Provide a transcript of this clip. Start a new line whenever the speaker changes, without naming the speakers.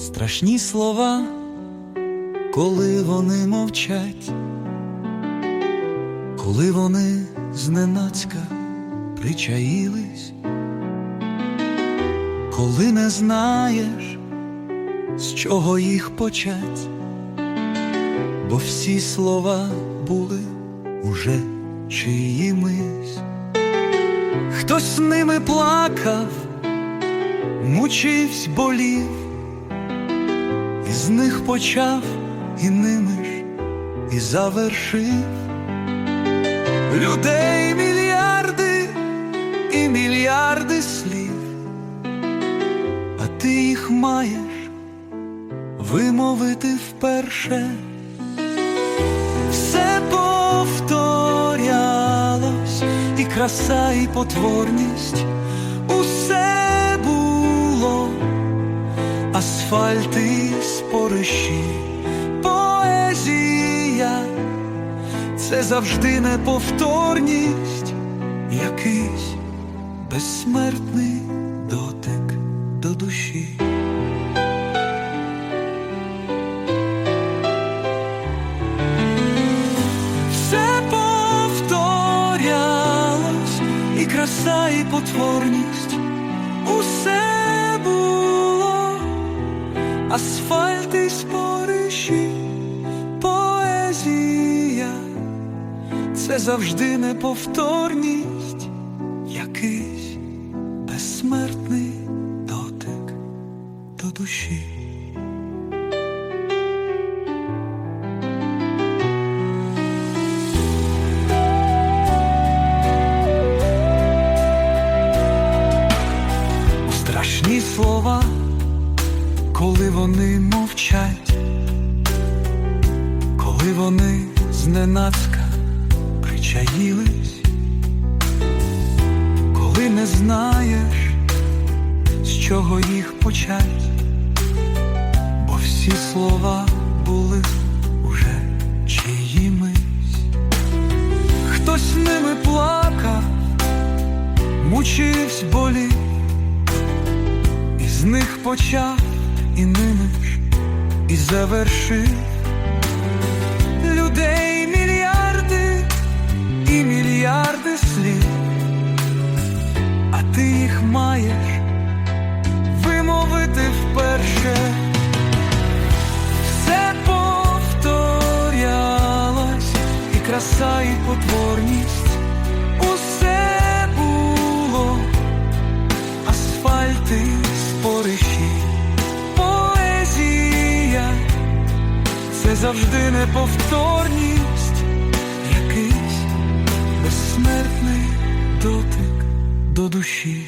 страшні слова, коли вони мовчать, коли вони зненацька причаїлись, коли не знаєш, з чого їх почать, бо всі слова були уже чиїмись, хтось ними плакав, мучивсь, болів, з них почав і ними ж і завершив людей мільярди і мільярди слів, а ти їх маєш вимовити вперше. Все повторялось, і краса, і потворність, асфальт і спориші, поезія, це завжди неповторність, якийсь безсмертний дотик до душі. Все повторялось, і краса, і потворність, усе асфальт і спориші, поезія, це завжди неповторність, якийсь безсмертний дотик до душі. страшні слова, коли вони мовчать, коли вони зненацька причаїлись, коли не знаєш, з чого їх почать, бо всі слова були уже чиїмись, хтось ними плакав, мучивсь болів. І з них почав і ними і завершив. Людей мільярди і мільярди слів, а ти їх маєш вимовити вперше. Все повторялось, і краса, і потворність, усе було. Асфальти, завжди неповторність, якийсь безсмертний дотик до душі.